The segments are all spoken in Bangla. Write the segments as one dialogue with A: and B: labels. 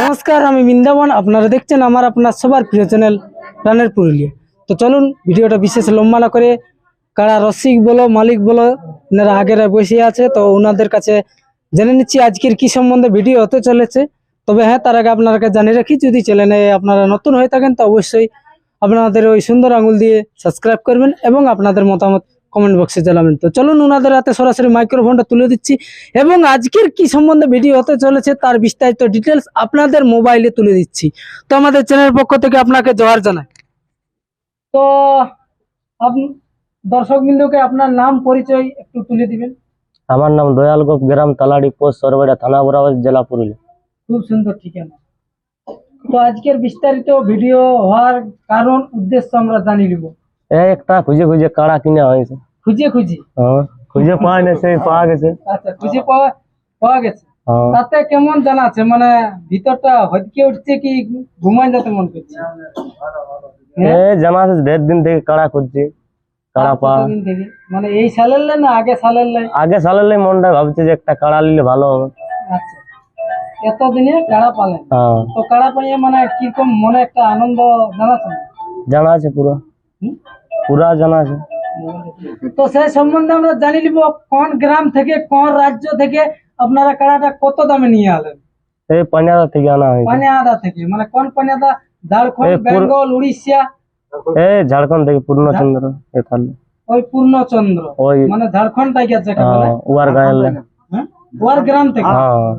A: নমস্কার, আমি বৃন্দাবন। আপনারা দেখছেন আমার আপনার সবার প্রিয় চ্যানেল প্রাণের পুরুলিয়া। তো চলুন, ভিডিওটা বিশেষ লম্বা না করে, কারা রসিক বলো, মালিক বলো, এনারা আগের বসে আছে, তো ওনাদের কাছে জেনে নিচ্ছি আজকের কি সম্বন্ধে ভিডিও হতে চলেছে। তবে হ্যাঁ তার আগে আপনাদেরকে জানিয়ে রাখি, যদি চ্যানেলে আপনারা নতুন হয়ে থাকেন, তো অবশ্যই আপনাদের ওই সুন্দর আঙুল দিয়ে সাবস্ক্রাইব করবেন এবং আপনাদের মতামত কমেন্ট বক্সে জানাবেন। তো চলুন ওনাদের হাতে সরাসরি মাইক্রোফোনটা তুলে দিচ্ছি এবং আজকের কি সম্বন্ধে ভিডিও হতে চলেছে তার বিস্তারিত ডিটেলস আপনাদের মোবাইলে তুলে দিচ্ছি। তো আমাদের চ্যানেল পক্ষ থেকে আপনাকে জোহার জানাই। তো দর্শক বিন্দুকে আপনার নাম, পরিচয় একটু তুলে দিবেন।
B: আমার নাম দয়াল গোপ গ্রাম তালাড়ি পোস্ট সরবেড়া থানা বরাবর জেলা পুরুলিয়া।
A: খুব সুন্দর ঠিকানা। তো আজকের বিস্তারিত ভিডিও হওয়ার কারণ উদ্দেশ্য আমরা জানি নিব।
B: একটা খুঁজে খুঁজে কাড়া কিনা হয়েছে
A: খুঁজে খুঁজি?
B: হ্যাঁ খুঁজে পাওয়া সেই পাওয়া গেছে।
A: আচ্ছা খুঁজে পাওয়া পাওয়া গেছে।
B: হ্যাঁ।
A: তাতে কেমন জানাচ্ছে মানে ভিতরটা হটকে উঠছে কি ঘুমাই যেতে মন করছে?
B: জানা আছে দেড় দিন থেকে কাড়া খুঁজছি। কাড়া পা।
A: মানে এই সালের লাই না আগে সালের লাই?
B: আগে সালের মনটা ভাবছে যে একটা কাড়া নিলে ভালো হবে।
A: আচ্ছা। এতদিনে কাড়া পালেন
B: হ্যাঁ।
A: তো কাড়া পাইয়ে মানে কীরকম মনে একটা আনন্দ জানাচ্ছেন?
B: জানা আছে পুরো। পুরা জানা আছে।
A: তো সেই সম্বন্ধে আমরা জানি নিব কোন গ্রাম থেকে কোন রাজ্য থেকে আপনারা কাড়াটা কত দামে নিয়ে আলেন?
B: এই পানিয়াদা থেকে আনা
A: পানিয়াদা থেকে। মানে কোন পানিয়াদা ঝাড়খণ্ড বেঙ্গল উড়িষ্যা?
B: এই ঝাড়খণ্ড থেকে পূর্ণচন্দ্র এ তাহলে।
A: ওই পূর্ণচন্দ্র।
B: ওই
A: মানে ঝাড়খণ্ড টাইকে যেটা বলে
B: হ্যাঁ, উয়ার গায়ের
A: হ্যাঁ? গ্রাম থেকে।
B: হ্যাঁ।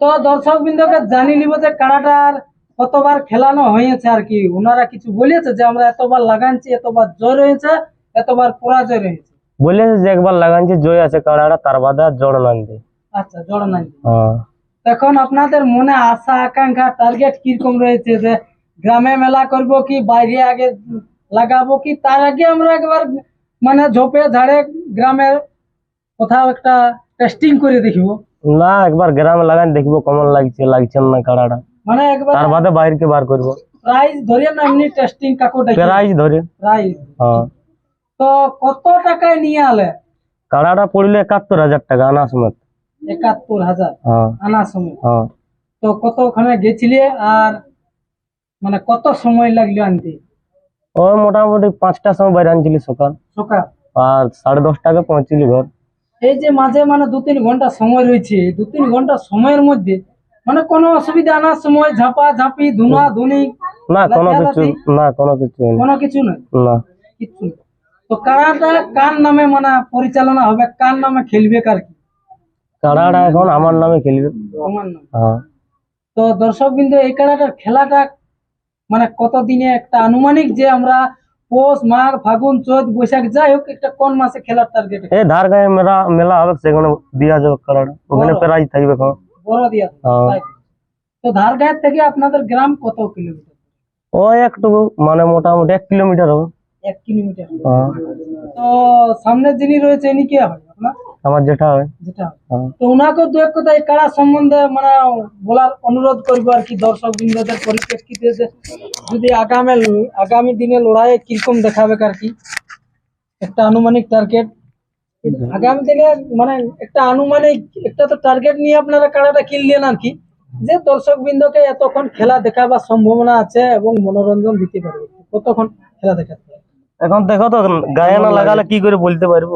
A: তো দর্শক বিন্দুকে জানি নিব যে কাড়াটার কতবার খেলানো হয়েছে আর কি। ওনারা কিছু বলেছে যে আমরা এতবার লাগানছি এতবার জয় রয়েছে এতবার পরাজয় রয়েছে।
B: বলেছে যে একবার লাগানছি জয় আছে কাড়াটা তার বাদে জড় নানছে
A: আচ্ছা জড় নাই
B: হ্যাঁ।
A: এখন আপনাদের মনে আশা আকাঙ্ক্ষা টার্গেট কীরকম রয়েছে যে গ্রামে মেলা করব কি বাইরে আগে লাগাবো কি তার আগে আমরা একবার মানে ঝোপে ঝাড়ে গ্রামের কোথাও একটা টেস্টিং করে দেখব
B: না একবার গ্রামে লাগান দেখব কেমন লাগছে লাগছে না কাড়াটা
A: মানে একবার
B: তার বাদে বাইরকে বার করব
A: প্রাইস ধরিয়ে না এমনি টেস্টিং কাকু
B: প্রাইজ ধরে
A: প্রাইস
B: হ্যাঁ
A: তো কত টাকায় নিয়ে আলে
B: কাড়াটা পড়লে একাত্তর হাজার টাকা আনা সময়
A: একাত্তর হাজার
B: হ্যাঁ
A: আনা সময়
B: হ্যাঁ
A: তো কত ওখানে গেছিলে আর মানে কত সময় লাগল আনতে?
B: ওই মোটামুটি পাঁচটার সময় বাইরে আনছিলি সকাল।
A: সকাল?
B: আর সাড়ে দশটাকে পৌঁছিলি ঘর।
A: এই যে মাঝে মানে দু তিন ঘণ্টা সময় রয়েছে দু তিন ঘণ্টা সময়ের মধ্যে মানে কোনো অসুবিধা আনার সময় ঝাপা ঝাপি ধুনা ধুনি?
B: না কোনো কিছু না কোনো কিছু।
A: কোনো কিছু নয়
B: না।
A: কিছু না। তো কারাটা কার নামে মানে পরিচালনা হবে? কার নামে খেলবে কার কি?
B: কারাটা এখন আমার নামে খেলবে।
A: আমার নামে।
B: হ্যাঁ।
A: তো দর্শক বিন্দু এই খেলাটার খেলাটা মানে কতদিনে একটা আনুমানিক যে আমরা পৌষ মাঘ ফাগুন চৈত বৈশাখ যাই হোক একটা কোন মাসে খেলার টার্গেট
B: এই ধার গায়ে মেলা মেলা হবে সেখানে দিয়া যাবে কাড়াটা ওখানে। প্রাইজ থাকবে
A: বড় দিয়া
B: হ্যাঁ।
A: তো? তো ধারগাঁয়ের থেকে আপনাদের গ্রাম কত কিলোমিটার?
B: ওই একটু মানে মোটামুটি এক কিলোমিটার হবে।
A: এক কিলোমিটার।
B: হ্যাঁ।
A: তো সামনের যিনি রয়েছে ইনি কে হয়? আপনার
B: আমার যেটা হয়।
A: যেটা হ্যাঁ। তো ওনাকেও দু এক কথা এই কারা সম্বন্ধে মানে বলার অনুরোধ করব আর কি দর্শক বৃন্দদের পরিপ্রেক্ষিতে যদি আগামী আগামী দিনে লড়াইয়ে কীরকম দেখাবে আর কি একটা আনুমানিক টার্গেট আগামী দিনে মানে একটা আনুমানিক একটা তো টার্গেট নিয়ে আপনারা কারাটা কিনলেন আর কি যে দর্শক বৃন্দকে এতক্ষণ খেলা দেখাবার সম্ভাবনা আছে এবং মনোরঞ্জন দিতে পারবে কতক্ষণ খেলা দেখাতে
B: এখন দেখো তো গায়ে না লাগালে কি করে বলতে পারব?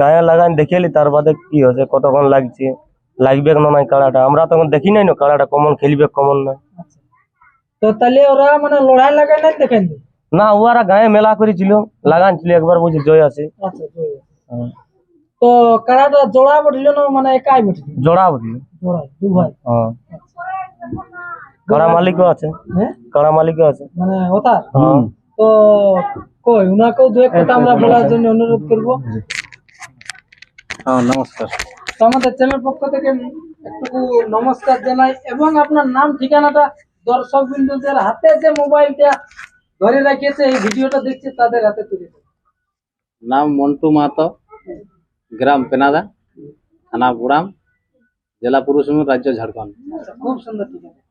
B: গায়ে লাগান দেখিলি তার বাদে কি হচ্ছে কতক্ষণ লাগছে লাগবে না নাই কাড়াটা? আমরা তখন দেখি নাই না কাড়াটা কমন খেলবে কমন না।
A: আচ্ছা। তো তাহলে ওরা মানে লড়াই লাগাই নাই দেখেন?
B: না ওরা গায়ে মেলা করেছিল লাগান ছিল একবার বলছে জয় আছে।
A: আচ্ছা আছে। তো কারাটা জোড়া বটল না মানে একাই বটল
B: জোড়া বলি
A: জোড়া দু ভাই
B: হ্যাঁ কাড়া মালিকও আছে।
A: হ্যাঁ?
B: কাড়া মালিকও আছে।
A: মানে ওটা
B: হ্যাঁ।
A: তো কই উনাকেও দু এক কথা আমরা বলার জন্য অনুরোধ করব।
B: হ্যাঁ নমস্কার।
A: তো আমাদের চ্যানেল পক্ষ থেকে একটু নমস্কার জানাই এবং আপনার নাম ঠিকানাটা দর্শক বিন্দুদের হাতে যে মোবাইলটা ধরে রাখিয়েছে এই ভিডিওটা দেখছে তাদের হাতে তুলে
C: নাম মন্টু মাহাতো গ্রাম পেনাদা থানা বুড়াম জেলা পুরুষ রাজ্য ঝাড়খণ্ড।
A: আচ্ছা, খুব সুন্দর ঠিক আছে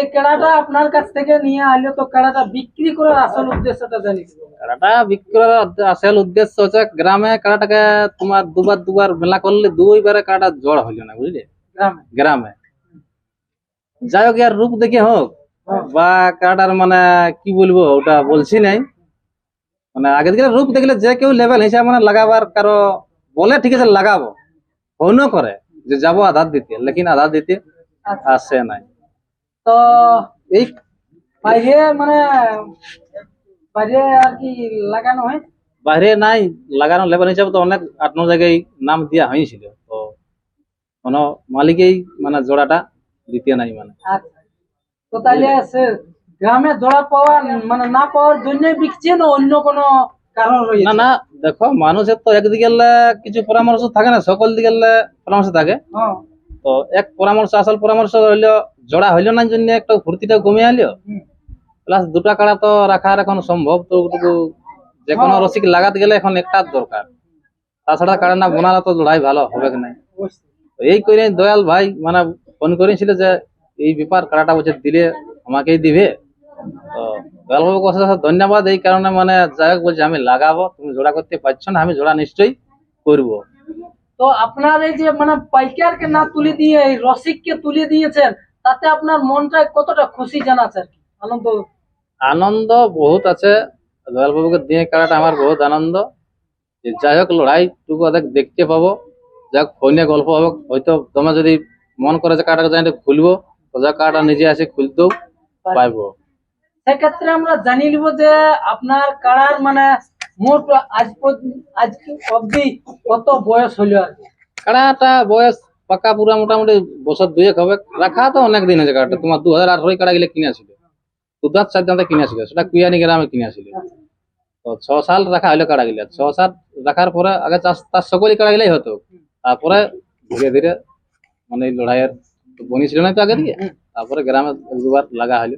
A: তো কেড়াটা আপনার কাছ থেকে নিয়ে আইলে তো কেড়াটা বিক্রি করার আসল উদ্দেশ্যটা জানি। কি
C: বিক্রি করার আসল উদ্দেশ্য হচ্ছে গ্রামে কাড়াটাকে তোমার দুবার দুবার মেলা করলে দুইবারে কাড়াটা জড় হইল না বুঝলে?
A: গ্রামে।
C: গ্রামে। যাই হোক ইয়ার রূপ দেখে হোক বা কাড়াটার মানে কি বলব ওটা বলছি নাই। মানে আগে দিকে রূপ দেখলে যে কেউ লেভেল হিসাবে মানে লাগাবার কারও বলে ঠিক আছে লাগাবো। ফোনও করে যে যাব আধার দিতে লেকিন আধার দিতে
A: আচ্ছা।
C: আসে নাই।
A: তো
C: এই
A: বাইরে মানে বাইরে আর কি লাগানো হয়?
C: বাইরে নাই লাগানো লেভেল হিসাবে তো অনেক আট ন জায়গায় নাম দেওয়া হয়েছিল তো কোনো মালিকেই মানে জোড়াটা দিতে নাই মানে।
A: আচ্ছা। তো তাহলে গ্রামে জোড়া পাওয়া মানে না পাওয়ার জন্য বিকছে না অন্য কোনো কারণ রয়েছে?
C: না না দেখো মানুষের তো একদিকে কিছু পরামর্শ থাকে না সকল দিকে পরামর্শ থাকে।
A: হ্যাঁ।
C: তো এক পরামর্শ আসল পরামর্শ হইল জোড়া হইল না জন্য একটা ফুর্তিটা কমে আলিও প্লাস দুটা কাড়া তো রাখার এখন সম্ভব তো যে কোনো
A: হ্যাঁ।
C: রসিক লাগাতে গেলে এখন একটা দরকার। তাছাড়া কাড়া না বোনালে তো লড়াই ভালো হবে তো এই করে দয়াল ভাই মানে ফোন করেছিল যে এই ব্যাপার কাড়াটা বলছে দিলে আমাকেই দিবে। তো দয়াল বাবুকে অশেষ অশেষ ধন্যবাদ এই কারণে মানে যাই হোক বলছে আমি লাগাবো তুমি জোড়া করতে পারছ না আমি জোড়া নিশ্চয়ই করব।
A: তো আপনার এই যে মানে পাইকারকে না তুলে দিয়ে এই রসিককে তুলে দিয়েছেন তাতে আপনার মনটা কতটা খুশি জানাচ্ছে আর কি? আনন্দ?
C: আনন্দ বহুত আছে। দয়াল বাবুকে দিয়ে কাড়াটা আমার বহুত আনন্দ। যাই হোক লড়াই টুকু অনেক দেখতে পাবো। যাই হোক ফোনে গল্প হবে। হয়তো তোমার যদি মন করে যে কাটাকে যাই খুলবো যা কাটা নিজে আসে খুলতেও পাইবো।
A: সেক্ষেত্রে আমরা জানি নিব যে আপনার কাড়ার মানে মোট আজ আজ অবধি কত বয়স হলো আর
C: কাড়াটা বয়স পাকা পুরা মোটামুটি বছর দুয়েক হবে। রাখা তো অনেক দিন হয়েছে কাড়াটা তোমার দু হাজার আঠারোই কাড়া গেলে কিনে আসছিল দু দাঁত চার দাঁতে কিনে আসছিল সেটা কুয়ানি গ্রামে কিনে আসছিল তো ছ সাল রাখা হইল কাড়া গেলে। ছ সাল রাখার পরে আগে চাষ তার সকলই কাড়া গেলেই হতো। তারপরে ধীরে ধীরে মানে লড়াইয়ের বনি ছিল না তো আগে দিয়ে। তারপরে গ্রামে এক দুবার লাগা হলো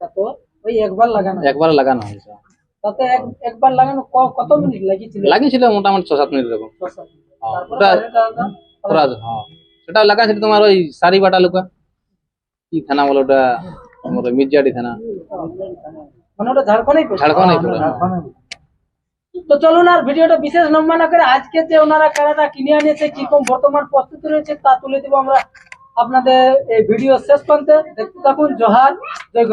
A: তারপর ওই একবার লাগানো
C: একবার লাগানো হয়েছে।
A: তাতে এক- একবার লাগানো কত মিনিট লাগিয়েছিল
C: লাগিয়েছিল মোটামুটি ছ সাত মিনিট এরকম। হ্যাঁ, সেটা লাগাইছিল তোমার ওই সারি বাটা লুকা। কি থানা বলো ওটা? তোমার ওই মির্জাডি থানা।
A: মানে ওটা ঝাড়খণ্ডেই।
C: ঝাড়খণ্ডেই।
A: তো চলুন আর ভিডিওটা বিশেষ লম্বা না করে আজকে যে ওনারা কারাটা কিনে আনিয়েছে কীরকম বর্তমান প্রস্তুতি রয়েছে তা তুলে দেবো আমরা আপনাদের এই ভিডিও শেষ প্রান্তে। দেখতে থাকুন জোহার জয়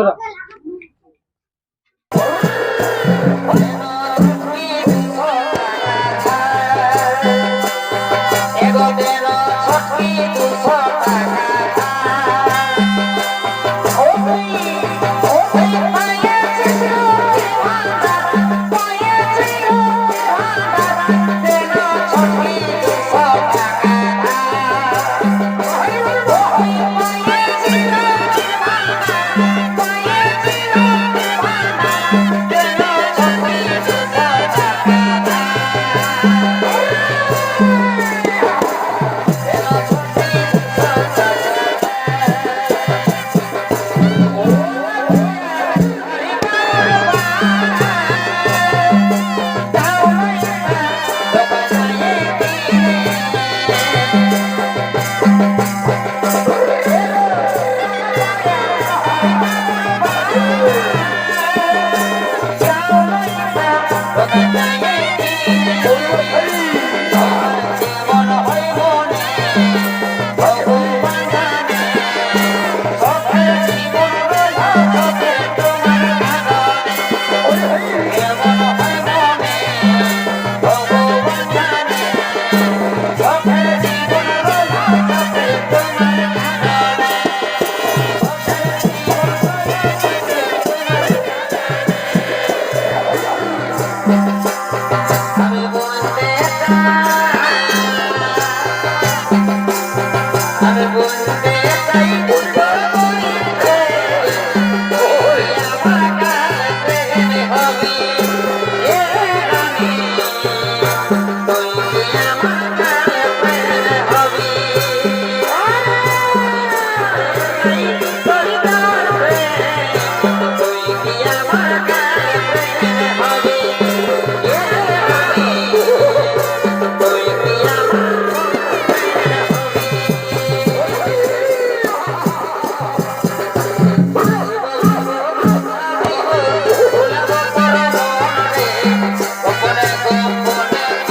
D: Bye. Hey!